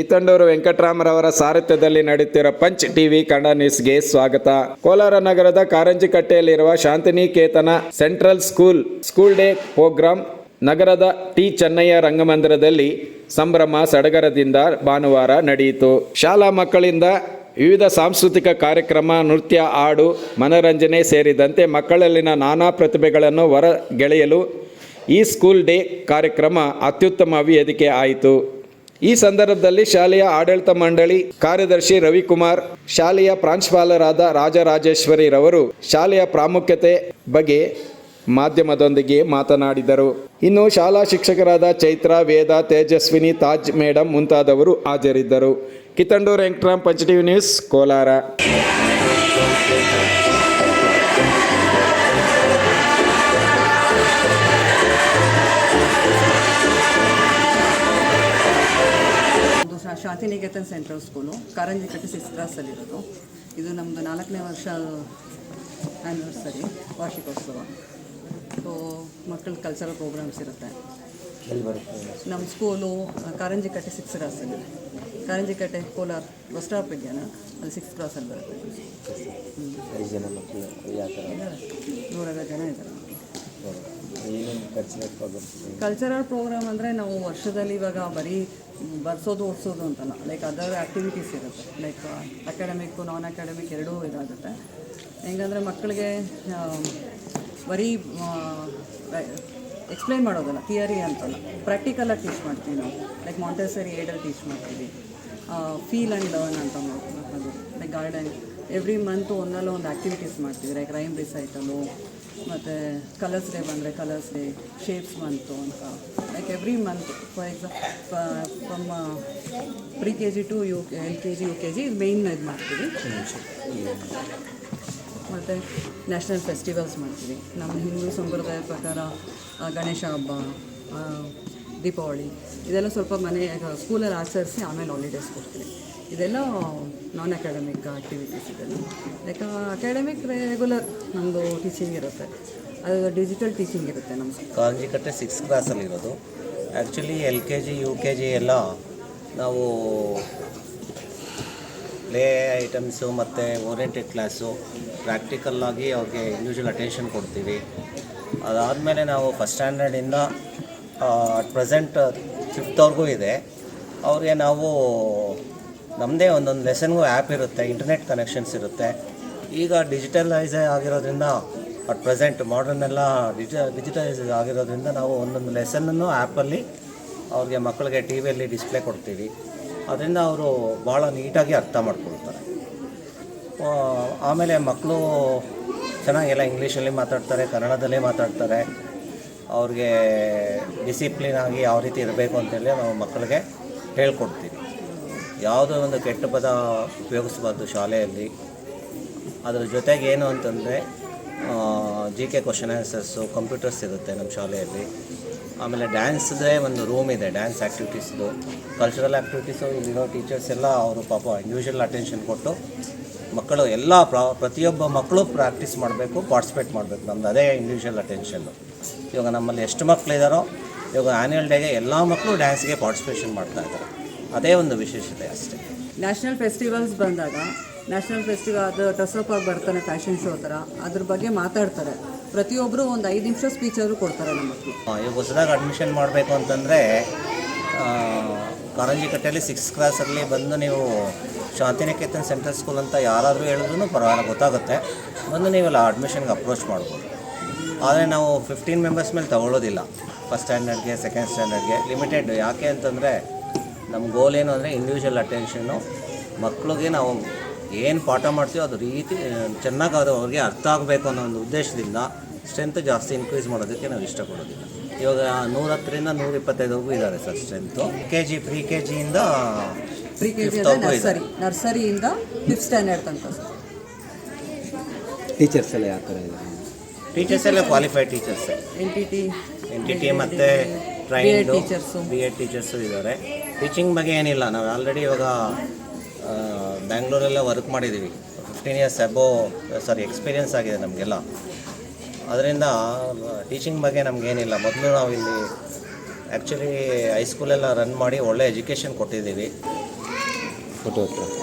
ಕಿತ್ತಂಡೂರು ವೆಂಕಟರಾಮರವರ ಸಾರಥ್ಯದಲ್ಲಿ ನಡೆಯುತ್ತಿರುವ punch TV Kannada ನ್ಯೂಸ್ಗೆ ಸ್ವಾಗತ. ಕೋಲಾರ ನಗರದ ಕಾರಂಜಿಕಟ್ಟೆಯಲ್ಲಿರುವ Shantiniketan central school school day program ನಗರದ ಟಿ ಚೆನ್ನಯ್ಯ ರಂಗಮಂದಿರದಲ್ಲಿ ಸಂಭ್ರಮ ಸಡಗರದಿಂದ ಭಾನುವಾರ ನಡೆಯಿತು. ಶಾಲಾ ಮಕ್ಕಳಿಂದ ವಿವಿಧ ಸಾಂಸ್ಕೃತಿಕ ಕಾರ್ಯಕ್ರಮ, ನೃತ್ಯ, ಹಾಡು, ಮನರಂಜನೆ ಸೇರಿದಂತೆ ಮಕ್ಕಳಲ್ಲಿನ ನಾನಾ ಪ್ರತಿಭೆಗಳನ್ನು ಹೊರಗೆಳೆಯಲು ಈ ಸ್ಕೂಲ್ ಡೇ ಕಾರ್ಯಕ್ರಮ ಅತ್ಯುತ್ತಮ ವೇದಿಕೆ ಆಯಿತು. ಈ ಸಂದರ್ಭದಲ್ಲಿ ಶಾಲೆಯ ಆಡಳಿತ ಮಂಡಳಿ ಕಾರ್ಯದರ್ಶಿ ರವಿಕುಮಾರ್, ಶಾಲೆಯ ಪ್ರಾಂಶುಪಾಲರಾದ ರಾಜರಾಜೇಶ್ವರಿ ರವರು ಶಾಲೆಯ ಪ್ರಾಮುಖ್ಯತೆ ಬಗ್ಗೆ ಮಾಧ್ಯಮದೊಂದಿಗೆ ಮಾತನಾಡಿದರು. ಇನ್ನು ಶಾಲಾ ಶಿಕ್ಷಕರಾದ ಚೈತ್ರ, ವೇದ, ತೇಜಸ್ವಿನಿ, ತಾಜ್ ಮೇಡಮ್ ಮುಂತಾದವರು ಹಾಜರಿದ್ದರು. Kittandur Venkataram Panch TV news, Kolar. Shantiniketan central school Karanjikatte six ಕ್ಲಾಸಲ್ಲಿರೋದು ಇದು ನಮ್ಮದು ನಾಲ್ಕನೇ ವರ್ಷ ಆ್ಯನಿವರ್ಸರಿ ವಾರ್ಷಿಕೋತ್ಸವ. ಸೊ ಮಕ್ಕಳ ಕಲ್ಚರಲ್ ಪ್ರೋಗ್ರಾಮ್ಸ್ ಇರುತ್ತೆ. ನಮ್ಮ ಸ್ಕೂಲು ಕಾರಂಜಿ ಕಟ್ಟೆ ಸಿಕ್ಸ್ ಕ್ಲಾಸಲ್ಲಿ ಕಾರಂಜಿ ಕಟ್ಟೆ ಕೋಲಾರ ಬಸ್ ಸ್ಟಾಪ್ ಇದೆಯಾನ ಅಲ್ಲಿ ಸಿಕ್ಸ್ ಕ್ಲಾಸಲ್ಲಿ ಬರುತ್ತೆ. ನೂರಾರು ಜನ ಇದ್ದಾರೆ. ಕಲ್ಚರಲ್ ಪ್ರೋಗ್ರಾಮ್ ಅಂದರೆ ನಾವು ವರ್ಷದಲ್ಲಿ ಇವಾಗ ಬರೀ ಬರ್ಸೋದು ಓಡಿಸೋದು ಅಂತಲ್ಲ. ಲೈಕ್ ಅದರ್ ಆ್ಯಕ್ಟಿವಿಟೀಸ್ ಇರುತ್ತೆ. ಲೈಕ್ ಅಕಾಡೆಮಿಕ್ ನಾನ್ ಅಕಾಡೆಮಿಕ್ ಎರಡೂ ಇದಾಗುತ್ತೆ. ಹೆಂಗಂದರೆ ಮಕ್ಕಳಿಗೆ ಆ, ಬರೀ ಎಕ್ಸ್ಪ್ಲೈನ್ ಮಾಡೋದಲ್ಲ ಥಿಯರಿ ಅಂತಲ್ಲ. ಪ್ರಾಕ್ಟಿಕಲಾಗಿ ಟೀಚ್ ಮಾಡ್ತೀವಿ ನಾವು. ಲೈಕ್ ಮಾಂಟೆಸರಿ ಏಡಲ್ಲಿ ಟೀಚ್ ಮಾಡ್ತೀವಿ. ಫೀಲ್ ಆ್ಯಂಡ್ ಲರ್ನ್ ಅಂತ ಅದು ಲೈಕ್ ಗಾರ್ಡನ್ ಎವ್ರಿ ಮಂತ್ ಒಂದಲ್ಲ ಒಂದು ಆ್ಯಕ್ಟಿವಿಟೀಸ್ ಮಾಡ್ತೀವಿ. ಲೈಕ್ ರೈಮ್ ರಿಸೈಟಲು ಮತ್ತು ಕಲರ್ಸ್ ಡೇ ಬಂದರೆ ಕಲರ್ಸ್ ಡೇ ಶೇಪ್ಸ್ ಮಂತು ಅಂತ. Like every month for example from pre K G to U L K G U K G main ಇದು ಮಾಡ್ತೀವಿ. ಮತ್ತು national festivals ಮಾಡ್ತೀವಿ. ನಮ್ಮ ಹಿಂದೂ ಸಂಪ್ರದಾಯ ಪ್ರಕಾರ ಗಣೇಶ ಹಬ್ಬ ದೀಪಾವಳಿ, ಇದೆಲ್ಲ ಸ್ವಲ್ಪ ಮನೆ ಸ್ಕೂಲಲ್ಲಿ ಆಚರಿಸಿ ಆಮೇಲೆ ಹಾಲಿಡೇಸ್ ಕೊಡ್ತೀವಿ. ಇದೆಲ್ಲ ನಾನ್ ಅಕಾಡೆಮಿಕ್ ಆ್ಯಕ್ಟಿವಿಟೀಸ್ ಇದೆಲ್ಲ. ಲೈಕ್ ಅಕಾಡೆಮಿಕ್ ರೆಗ್ಯುಲರ್ ನಮ್ಮದು ಟೀಚಿಂಗ್ ಇರುತ್ತೆ. ಅದು ಡಿಜಿಟಲ್ ಟೀಚಿಂಗ್ ಇರುತ್ತೆ ನಮ್ಮ Kanjikatte six ಕ್ಲಾಸಲ್ಲಿರೋದು actually L K G U K G ಎಲ್ಲ ನಾವು ಪ್ಲೇ ಐಟಮ್ಸು ಮತ್ತು ಓರಿಯೆಂಟೆಡ್ ಕ್ಲಾಸು ಪ್ರಾಕ್ಟಿಕಲ್ಲಾಗಿ ಅವ್ರಿಗೆ ಇಂಡಿವಿಜುವಲ್ ಅಟೆನ್ಷನ್ ಕೊಡ್ತೀವಿ. ಅದಾದಮೇಲೆ ನಾವು ಫಸ್ಟ್ ಸ್ಟ್ಯಾಂಡರ್ಡಿಂದ ಅಟ್ ಪ್ರೆಸೆಂಟ್ ಫಿಫ್ತ್ವರೆಗೂ ಇದೆ. ಅವ್ರಿಗೆ ನಾವು ನಮ್ಮದೇ ಒಂದೊಂದು ಲೆಸನ್ಗೂ ಆ್ಯಪ್ ಇರುತ್ತೆ ಇಂಟರ್ನೆಟ್ ಕನೆಕ್ಷನ್ಸ್ ಇರುತ್ತೆ. ಈಗ ಡಿಜಿಟಲೈಸ್ ಆಗಿರೋದ್ರಿಂದ ಅಟ್ ಪ್ರೆಸೆಂಟ್ ಮಾಡರ್ನ್ ಎಲ್ಲ ಡಿಜಿ ಡಿಜಿಟಲೈಸ್ ಆಗಿರೋದ್ರಿಂದ ನಾವು ಒಂದೊಂದು ಲೆಸನ್ನನ್ನು ಆ್ಯಪಲ್ಲಿ ಅವ್ರಿಗೆ ಮಕ್ಕಳಿಗೆ ಟಿ ವಿಯಲ್ಲಿ ಡಿಸ್ಪ್ಲೇ ಕೊಡ್ತೀವಿ. ಅದರಿಂದ ಅವರು ಭಾಳ ನೀಟಾಗಿ ಅರ್ಥ ಮಾಡ್ಕೊಳ್ತಾರೆ. ಆಮೇಲೆ ಮಕ್ಕಳು ಚೆನ್ನಾಗೆಲ್ಲ ಇಂಗ್ಲೀಷಲ್ಲಿ ಮಾತಾಡ್ತಾರೆ, ಕನ್ನಡದಲ್ಲೇ ಮಾತಾಡ್ತಾರೆ. ಅವ್ರಿಗೆ ಡಿಸಿಪ್ಲಿನ್ ಆಗಿ ಯಾವ ರೀತಿ ಇರಬೇಕು ಅಂತೇಳಿ ನಾವು ಮಕ್ಕಳಿಗೆ ಹೇಳ್ಕೊಡ್ತೀವಿ. ಯಾವುದೋ ಒಂದು ಕೆಟ್ಟ ಪದ ಉಪಯೋಗಿಸಬಾರ್ದು ಶಾಲೆಯಲ್ಲಿ. ಅದರ ಜೊತೆಗೆ ಏನು ಅಂತಂದರೆ G K question answers computers ಇರುತ್ತೆ ನಮ್ಮ ಶಾಲೆಯಲ್ಲಿ. ಆಮೇಲೆ ಡ್ಯಾನ್ಸ್ದೇ ಒಂದು ರೂಮ್ ಇದೆ ಡ್ಯಾನ್ಸ್ ಆ್ಯಕ್ಟಿವಿಟೀಸ್ದು ಕಲ್ಚರಲ್ ಆ್ಯಕ್ಟಿವಿಟೀಸು ಇಲ್ಲಿರೋ ಟೀಚರ್ಸ್ ಎಲ್ಲ ಅವರು ಪಾಪ ಇಂಡಿವಿಜುವಲ್ ಅಟೆನ್ಷನ್ ಕೊಟ್ಟು ಮಕ್ಕಳು ಎಲ್ಲ ಪ್ರ, ಪ್ರತಿಯೊಬ್ಬ ಮಕ್ಕಳು ಪ್ರಾಕ್ಟೀಸ್ ಮಾಡಬೇಕು ಪಾರ್ಟಿಸಿಪೇಟ್ ಮಾಡಬೇಕು. ನಮ್ದು ಅದೇ ಇಂಡಿವಿಜುವಲ್ ಅಟೆನ್ಷನ್ನು ಇವಾಗ ನಮ್ಮಲ್ಲಿ ಎಷ್ಟು ಮಕ್ಕಳಿದಾರೋ ಇವಾಗ ಆ್ಯನ್ಯುವಲ್ ಡೇಗೆ ಎಲ್ಲ ಮಕ್ಕಳು ಡ್ಯಾನ್ಸ್ಗೆ ಪಾರ್ಟಿಸಿಪೇಷನ್ ಮಾಡ್ತಾ ಇದ್ದಾರೆ. ಅದೇ ಒಂದು ವಿಶೇಷತೆ ಅಷ್ಟೇ. ನ್ಯಾಷನಲ್ ಫೆಸ್ಟಿವಲ್ಸ್ ಬಂದಾಗ ನ್ಯಾಷನಲ್ ಫೆಸ್ಟಿವಲ್ ಅದು ಟಸಪ್ ಆಗಿ ಬರ್ತಾನೆ ಫ್ಯಾಷನ್ ಶೋ ಥರ ಅದ್ರ ಬಗ್ಗೆ ಮಾತಾಡ್ತಾರೆ. ಪ್ರತಿಯೊಬ್ಬರು ಒಂದು ಐದು ನಿಮಿಷ ಸ್ಪೀಚ್ ಆದರೂ ಕೊಡ್ತಾರೆ ನಮ್ಮ ಮಕ್ಕಳು ಇವಾಗ ಹೊಸದಾಗಿ ಅಡ್ಮಿಷನ್ ಮಾಡಬೇಕು ಅಂತಂದರೆ ಕಾರಂಜಿಕಟ್ಟೆಯಲ್ಲಿ ಸಿಕ್ಸ್ ಕ್ಲಾಸಲ್ಲಿ ಬಂದು ನೀವು ಶಾಂತಿನಿಕೇತನ್ ಸೆಂಟ್ರಲ್ ಸ್ಕೂಲ್ ಅಂತ ಯಾರಾದರೂ ಹೇಳಿದ್ರು ಪರವಾಗಿಲ್ಲ ಗೊತ್ತಾಗುತ್ತೆ. ಬಂದು ನೀವೆಲ್ಲ ಅಡ್ಮಿಷನ್ಗೆ ಅಪ್ರೋಚ್ ಮಾಡ್ಬೋದು. ಆದರೆ ನಾವು ಫಿಫ್ಟೀನ್ ಮೆಂಬರ್ಸ್ ಮೇಲೆ ತಗೊಳ್ಳೋದಿಲ್ಲ. ಫಸ್ಟ್ ಸ್ಟ್ಯಾಂಡರ್ಡ್ಗೆ ಸೆಕೆಂಡ್ ಸ್ಟ್ಯಾಂಡರ್ಡ್ಗೆ ಲಿಮಿಟೆಡ್ ಯಾಕೆ ಅಂತಂದರೆ ನಮ್ಮ ಗೋಲ್ ಏನು ಅಂದರೆ ಇಂಡಿವಿಜುವಲ್ ಅಟೆನ್ಷನ್ನು ಮಕ್ಕಳಿಗೆ ನಾವು ಏನು ಪಾಠ ಮಾಡ್ತೀವೋ ಅದು ರೀತಿ ಚೆನ್ನಾಗಿ ಅದು ಅವ್ರಿಗೆ ಅರ್ಥ ಆಗಬೇಕು ಅನ್ನೋ ಒಂದು ಉದ್ದೇಶದಿಂದ ಸ್ಟ್ರೆಂತ್ ಜಾಸ್ತಿ ಇನ್ಕ್ರೀಸ್ ಮಾಡೋದಕ್ಕೆ ನಾವು ಇಷ್ಟಪಡೋದಿಲ್ಲ. ಇವಾಗ ನೂರತ್ತರಿಂದ ನೂರ ಇಪ್ಪತ್ತೈದವರೆಗೂ ಇದ್ದಾರೆ sir strength K G pre K ಜಿಯಿಂದ pre K G nursery ನರ್ಸರಿಯಿಂದ ಫಿಫ್ತ್ ಸ್ಟ್ಯಾಂಡರ್ಡ್ ತನಕ ಸರ್. ಟೀಚರ್ಸ್ ಎಲ್ಲ ಯಾವ ಥರ ಇದ್ದಾರೆ? ಟೀಚರ್ಸ್ ಎಲ್ಲ qualified teachers N T T N T T ಮತ್ತು trained teachers B Ed teachers ಇದ್ದಾರೆ. ಟೀಚಿಂಗ್ ಬಗ್ಗೆ ಏನಿಲ್ಲ. ನಾವು ಆಲ್ರೆಡಿ ಇವಾಗ ಬ್ಯಾಂಗ್ಳೂರಲ್ಲೇ ವರ್ಕ್ ಮಾಡಿದ್ದೀವಿ fifteen years above sorry experience ಆಗಿದೆ ನಮಗೆಲ್ಲ. ಅದರಿಂದ ಟೀಚಿಂಗ್ ಬಗ್ಗೆ ನಮಗೇನಿಲ್ಲ. ಮೊದಲು ನಾವು ಇಲ್ಲಿ ಆ್ಯಕ್ಚುಲಿ ಹೈಸ್ಕೂಲೆಲ್ಲ ರನ್ ಮಾಡಿ ಒಳ್ಳೆ ಎಜುಕೇಷನ್ ಕೊಟ್ಟಿದ್ದೀವಿ. ಓಕೆ ಹತ್ರ